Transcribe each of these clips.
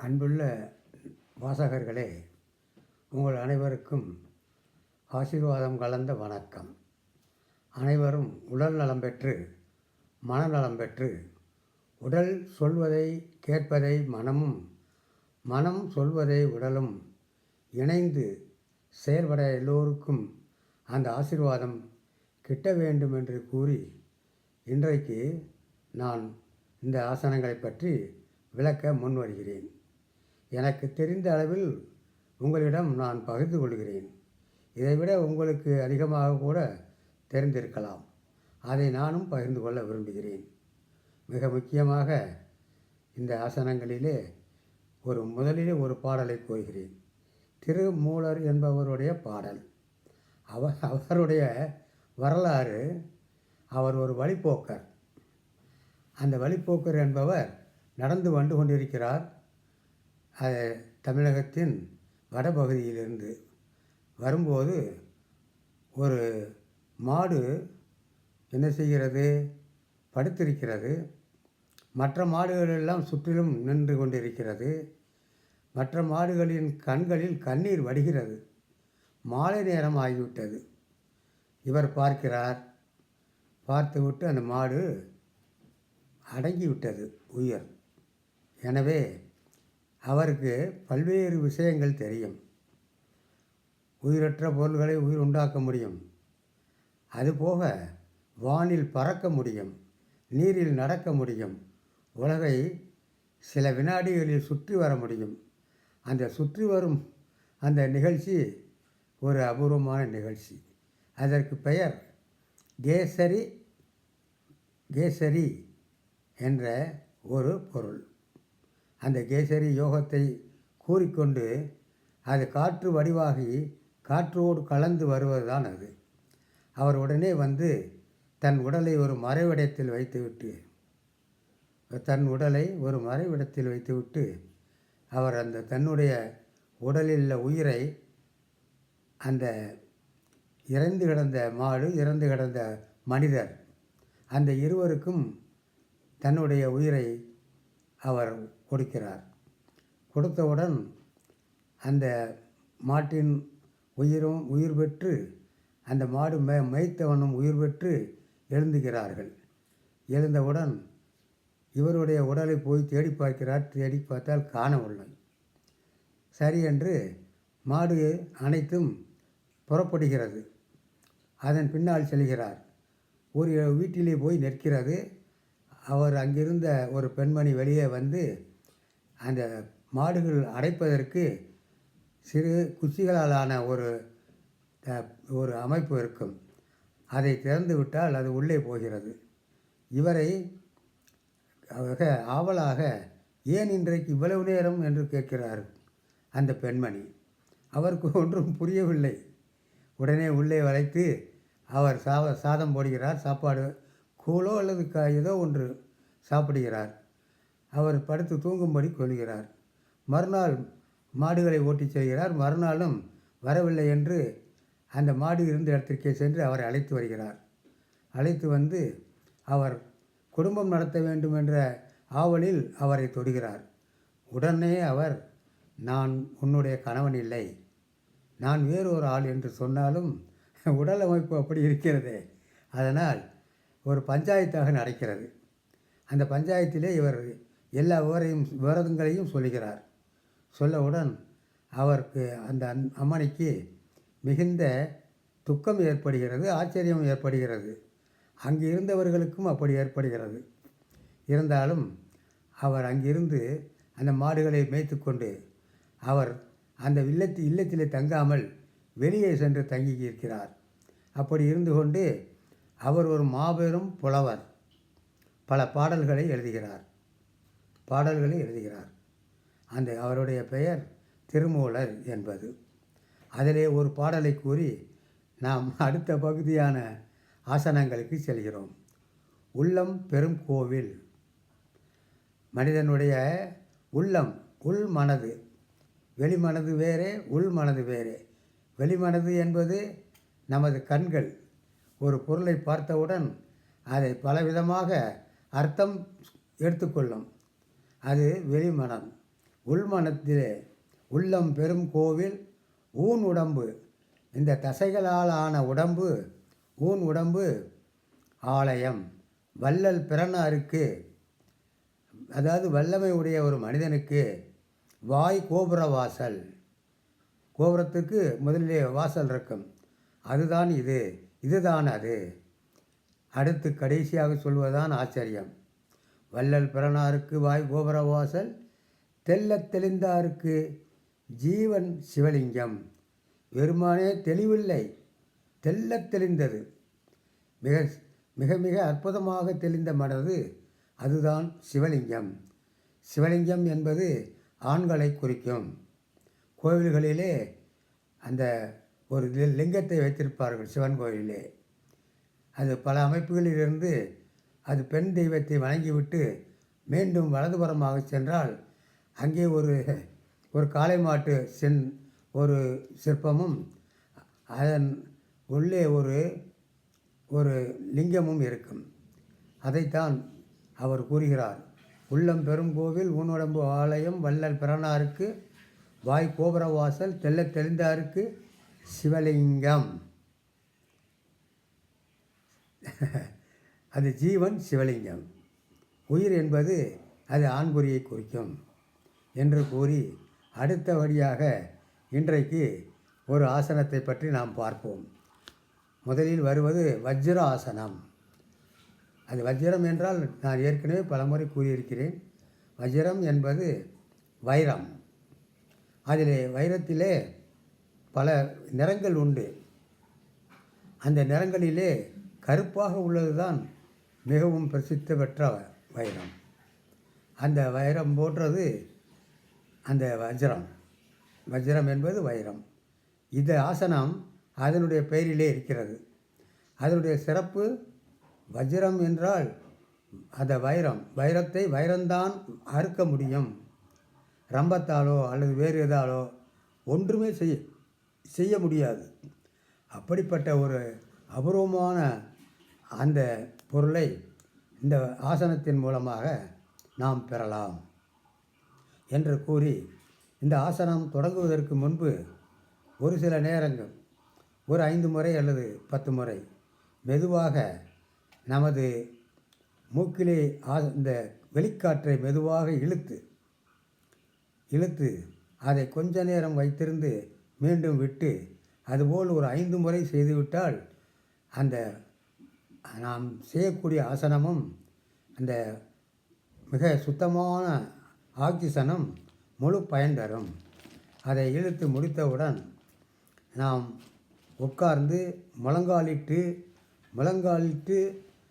அன்புள்ள வாசகர்களே உங்கள் அனைவருக்கும் ஆசீர்வாதம் கலந்த வணக்கம். அனைவரும் உடல் நலம் பெற்று மனநலம் பெற்று உடல் சொல்வதை கேட்பதை மனமும் மனம் சொல்வதை உடலும் இணைந்து செயல்பட எல்லோருக்கும் அந்த ஆசீர்வாதம் கிட்ட வேண்டும் என்று கூறி இன்றைக்கு நான் இந்த ஆசனங்களை பற்றி விளக்க முன் வருகிறேன் எனக்கு தெரிந்த அளவில் உங்களிடம் நான் பகிர்ந்து கொள்கிறேன். இதைவிட உங்களுக்கு அதிகமாக கூட தெரிந்திருக்கலாம். அதை நானும் பகிர்ந்து கொள்ள விரும்புகிறேன். மிக முக்கியமாக இந்த ஆசனங்களிலே ஒரு முதலிலே ஒரு பாடலை கூறுகிறேன். திருமூலர் என்பவருடைய பாடல். அவர் அவருடைய வரலாறு அவர் ஒரு வழிப்போக்கர். அந்த வழிப்போக்கர் என்பவர் நடந்து வந்து கொண்டிருக்கிறார். அது தமிழகத்தின் வடபகுதியிலிருந்து வரும்போது ஒரு மாடு என்ன செய்கிறது? படுத்திருக்கிறது. மற்ற மாடுகளெல்லாம் சுற்றிலும் நின்று கொண்டிருக்கிறது. மற்ற மாடுகளின் கண்களில் கண்ணீர் வடிகிறது. மாலை நேரம் ஆகிவிட்டது. இவர் பார்க்கிறார். பார்த்துவிட்டு அந்த மாடு அடங்கிவிட்டது உயிர். எனவே அவருக்கு பல்வேறு விஷயங்கள் தெரியும். உயிரற்ற பொருள்களை உயிர் உண்டாக்க முடியும். அதுபோக வானில் பறக்க முடியும். நீரில் நடக்க முடியும். உலகை சில வினாடிகளில் சுற்றி வர முடியும். அந்த சுற்றி வரும் அந்த நிகழ்ச்சி ஒரு அபூர்வமான நிகழ்ச்சி. அதற்கு பெயர் கேசரி கேசரி என்ற ஒரு பொருள். அந்த கேசரி யோகத்தை கூறிக்கொண்டு அது காற்று வடிவாகி காற்றோடு கலந்து வருவதுதான் அது. அவர் உடனே வந்து தன் உடலை ஒரு மறைவிடத்தில் வைத்துவிட்டு தன் உடலை ஒரு மறைவிடத்தில் வைத்துவிட்டு அவர் அந்த தன்னுடைய உடலில் உள்ள உயிரை அந்த இறந்து கிடந்த மாடு இறந்து கிடந்த மனிதர் அந்த இருவருக்கும் தன்னுடைய உயிரை அவர் கொடுக்கிறார். கொடுத்தவுடன் அந்த மாட்டின் உயிரும் உயிர் பெற்று அந்த மாடு மே மேய்த்தவனும் உயிர் பெற்று எழுந்துகிறார்கள். எழுந்தவுடன் இவருடைய உடலை போய் தேடி பார்க்கிறார். தேடி பார்த்தால் காணவில்லை. சரி என்று மாடு அனைத்தும் புறப்படுகிறது. அதன் பின்னால் செல்கிறார். ஒரு வீட்டிலே போய் நிற்கிறது. அவர் அங்கிருந்த ஒரு பெண்மணி வெளியே வந்து அந்த மாடுகள் அடைப்பதற்கு சிறு குச்சிகளாலான ஒரு ஒரு அமைப்பு இருக்கும். அதை திறந்து விட்டால் அது உள்ளே போகிறது. இவரை ஆவலாக ஏன் இன்றைக்கு இவ்வளவு நேரம் என்று கேட்கிறார் அந்த பெண்மணி. அவருக்கு ஒன்றும் புரியவில்லை. உடனே உள்ளே வளைத்து அவர் சா சாதம் போடுகிறார் சாப்பாடு கூழோ அல்லது க ஏதோ ஒன்று சாப்பிடுகிறார். அவர் படுத்து தூங்கும்படி கொள்கிறார் மறுநாள் மாடுகளை ஓட்டிச் செல்கிறார். மறுநாளும் வரவில்லை என்று அந்த மாடு இருந்த இடத்திற்கே சென்று அவரை அழைத்து வருகிறார். அழைத்து வந்து அவர் குடும்பம் நடத்த வேண்டும் என்ற ஆவலில் அவரை தொடுகிறார். உடனே அவர் நான் உன்னுடைய கணவன் இல்லை. நான் வேறு ஒரு ஆள் என்று சொன்னாலும் உடல் அமைப்பு அப்படி இருக்கிறதே. அதனால் ஒரு பஞ்சாயத்தாக நடக்கிறது. அந்த பஞ்சாயத்திலே இவர் எல்லா விவரையும் விவரங்களையும் சொல்லுகிறார் சொல்லவுடன் அவருக்கு அந்த அன் அம்மனைக்கு மிகுந்த துக்கம் ஏற்படுகிறது ஆச்சரியம் ஏற்படுகிறது. அங்கு இருந்தவர்களுக்கும் அப்படி ஏற்படுகிறது. இருந்தாலும் அவர் அங்கிருந்து அந்த மாடுகளை மேய்த்து கொண்டு அவர் அந்த இல்லத்து இல்லத்திலே தங்காமல் வெளியே சென்று தங்கி இருக்கிறார் அப்படி இருந்து கொண்டு அவர் ஒரு மாபெரும் புலவர். பல பாடல்களை எழுதுகிறார். பாடல்களை எழுதுகிறார். அந்த அவருடைய பெயர் திருமூலர் என்பது. அதிலே ஒரு பாடலை கூறி நாம் அடுத்த பகுதியான ஆசனங்களுக்கு செல்கிறோம். உள்ளம் பெரும் கோவில். மனிதனுடைய உள்ளம் உள் மனது. வெளிமனது வேறே உள் மனது வேறே. வெளிமனது என்பது நமது கண்கள். ஒரு பொருளை பார்த்தவுடன் அதை பலவிதமாக அர்த்தம் எடுத்துக்கொள்ளும். அது வெளிமனம். உள்மனத்திலே உள்ளம் பெரும் கோவில் ஊன் உடம்பு. இந்த தசைகளால் ஆன உடம்பு ஊன் உடம்பு ஆலயம். வள்ளல் பிறனாருக்கு அதாவது வல்லமை உடைய ஒரு மனிதனுக்கு வாய் கோபுர வாசல். கோபுரத்துக்கு முதலிலே வாசல் இருக்கும். அதுதான் இது. இதுதான் அது. அடுத்து கடைசியாக சொல்வதுதான் ஆச்சரியம். வள்ளல் பிறனாருக்கு வாய் கோபுர வாசல் தெளிந்தாருக்கு ஜீவன் சிவலிங்கம். வெறுமானே தெளிவில்லை தெல்ல தெளிந்தது. மிக மிக மிக அற்புதமாக தெளிந்த மனது அதுதான் சிவலிங்கம். சிவலிங்கம் என்பது ஆண்களை குறிக்கும். கோவில்களிலே அந்த ஒரு லிங்கத்தை வைத்திருப்பார்கள் சிவன் கோயிலே. அது பல அமைப்புகளிலிருந்து அது பெண் தெய்வத்தை வணங்கிவிட்டு மீண்டும் வலதுபுறமாக சென்றால் அங்கே ஒரு ஒரு காளை மாட்டு சென் ஒரு சிற்பமும் அதன் உள்ளே ஒரு ஒரு லிங்கமும் இருக்கும். அதைத்தான் அவர் கூறுகிறார். உள்ளம் பெருங்கோவில் ஊனுடம்பு ஆலயம் வள்ளல் பிறனாருக்கு வாய் கோபுர வாசல் தெளிந்தாருக்கு சிவலிங்கம். அது ஜீவன் சிவலிங்கம். உயிர் என்பது அது ஆண்குறியை குறிக்கும் என்று கூறி அடுத்தபடியாக இன்றைக்கு ஒரு ஆசனத்தை பற்றி நாம் பார்ப்போம். முதலில் வருவது வஜ்ர ஆசனம் அது வஜ்ரம் என்றால் நான் ஏற்கனவே பலமுறை கூறியிருக்கிறேன். வஜ்ரம் என்பது வைரம். அதிலே வைரத்திலே பல நிறங்கள் உண்டு. அந்த நிறங்களிலே கருப்பாக உள்ளது தான் மிகவும் பிரசித்தி பெற்ற வைரம். அந்த வைரம் போன்றது அந்த வஜ்ரம். வஜ்ரம் என்பது வைரம். இந்த ஆசனம் அதனுடைய பெயரிலே இருக்கிறது. அதனுடைய சிறப்பு வஜ்ரம் என்றால் அந்த வைரம். வைரத்தை வைரம்தான் அறுக்க முடியும். ரம்பத்தாலோ அல்லது வேறு எதாலோ ஒன்றுமே செய்ய செய்ய முடியாது. அப்படிப்பட்ட ஒரு அபூர்வமான அந்த பொருளை இந்த ஆசனத்தின் மூலமாக நாம் பெறலாம் என்று கூறி இந்த ஆசனம் தொடங்குவதற்கு முன்பு ஒரு சில நேரங்கள் ஒரு ஐந்து முறை அல்லது பத்து முறை மெதுவாக நமது மூக்கிலே ஆ- இந்த வெளிக்காற்றை மெதுவாக இழுத்து இழுத்து அதை கொஞ்ச நேரம் வைத்திருந்து மீண்டும் விட்டு அதுபோல் ஒரு ஐந்து முறை செய்துவிட்டால் அந்த நாம் செய்யக்கூடிய ஆசனமும் அந்த மிக சுத்தமான ஆக்சிஜனும் முழு பயன் தரும். அதை இழுத்து முடித்தவுடன் நாம் உட்கார்ந்து முழங்காலிட்டு முழங்காலிட்டு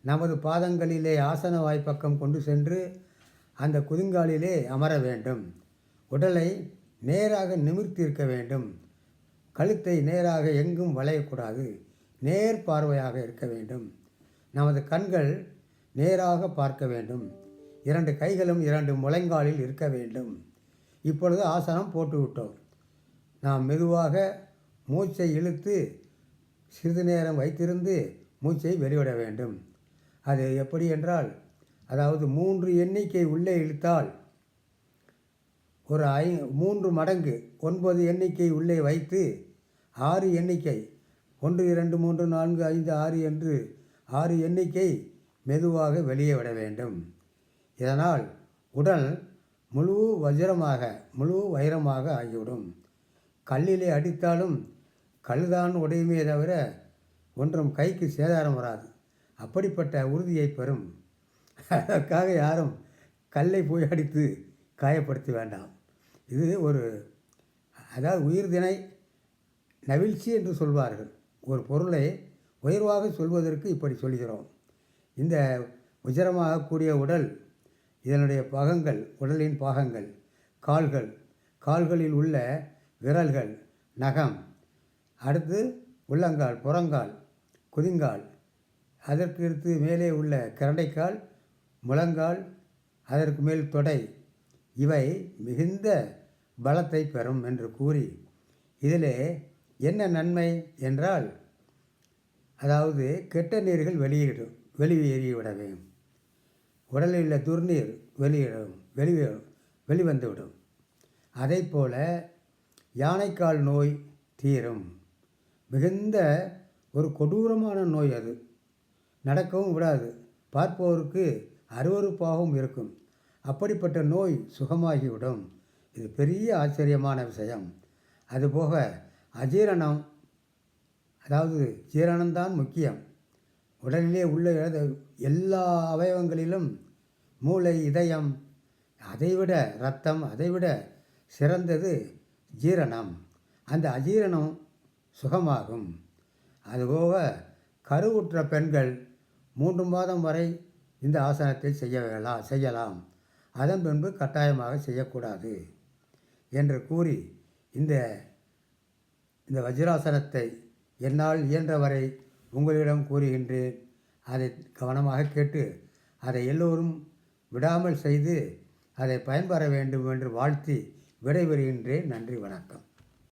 நமது பாதங்களிலே ஆசன வாய்ப்பக்கம் கொண்டு சென்று அந்த குதிங்காலிலே அமர வேண்டும். உடலை நேராக நிமிர்த்தியிருக்க வேண்டும். கழுத்தை நேராக எங்கும் வளையக்கூடாது. நேர் பார்வையாக இருக்க வேண்டும். நமது கண்கள் நேராக பார்க்க வேண்டும். இரண்டு கைகளும் இரண்டு முழங்காலில் இருக்க வேண்டும். இப்பொழுது ஆசனம் போட்டுவிட்டோம் நாம் மெதுவாக மூச்சை இழுத்து சிறிது நேரம் வைத்திருந்து மூச்சை வெளிவிட வேண்டும். அது எப்படி என்றால் அதாவது மூன்று எண்ணிக்கை உள்ளே இழுத்தால் ஒரு ஐ மூன்று மடங்கு ஒன்பது எண்ணிக்கை உள்ளே வைத்து ஆறு எண்ணிக்கை ஒன்று இரண்டு மூன்று நான்கு ஐந்து ஆறு என்று ஆறு எண்ணிக்கை மெதுவாக வெளியே விட வேண்டும். இதனால் உடல் முழு வஜ்ரமாக முழு வைரமாக ஆகிவிடும். கல்லிலே அடித்தாலும் கல்லுதான் உடையுமே தவிர ஒன்றும் கைக்கு சேதாரம் வராது. அப்படிப்பட்ட உறுதியை பெறும். அதற்காக யாரும் கல்லை போய் அடித்து காயப்படுத்த வேண்டாம். இது ஒரு அதாவது உயிர்தினை நவிழ்ச்சி என்று சொல்வார்கள். ஒரு பொருளை உயர்வாக சொல்வதற்கு இப்படி சொல்கிறோம். இந்த உஜரமாகக்கூடிய உடல் இதனுடைய பாகங்கள் உடலின் பாகங்கள் கால்கள் கால்களில் உள்ள விரல்கள் நகம் அடுத்து உள்ளங்கால் புறங்கால் குதிங்கால் அதற்கு அடுத்து மேலே உள்ள கரண்டைக்கால் முழங்கால் அதற்கு மேல் தொடை இவை மிகுந்த பலத்தை பெறும் என்று கூறி இதிலே என்ன நன்மை என்றால் அதாவது கெட்ட நீர்கள் வெளியிடும் வெளியேறிவிடவே. உடலில் உள்ள துர்நீர் வெளியிடும் வெளியே வெளிவந்துவிடும். அதை போல யானைக்கால் நோய் தீரும். மிகுந்த ஒரு கொடூரமான நோய் அது. நடக்கவும் விடாது. பார்ப்போருக்கு அருவருப்பாகவும் இருக்கும். அப்படிப்பட்ட நோய் சுகமாகிவிடும். இது பெரிய ஆச்சரியமான விஷயம். அதுபோக அஜீரணம் அதாவது ஜீரணம்தான் முக்கியம். உடலிலே உள்ள எல்லா அவயவங்களிலும் மூளை இதயம் அதைவிட ரத்தம் அதைவிட சிறந்தது ஜீரணம். அந்த அஜீரணம் சுகமாகும். அதுபோக கருவுற்ற பெண்கள் மூன்று மாதம் வரை இந்த ஆசனத்தை செய்யலாம் செய்யலாம். அதன் பின்பு கட்டாயமாக செய்யக்கூடாது. என்று கூறி இந்த இந்த வஜ்ராசனத்தை என்னால் இயன்றவரை உங்களிடம் கூறுகின்றேன். அதை கவனமாக கேட்டு அதை எல்லோரும் விடாமல் செய்து அதை பயன்பெற வேண்டும் என்று வாழ்த்தி விடைபெறுகின்றேன். நன்றி வணக்கம்.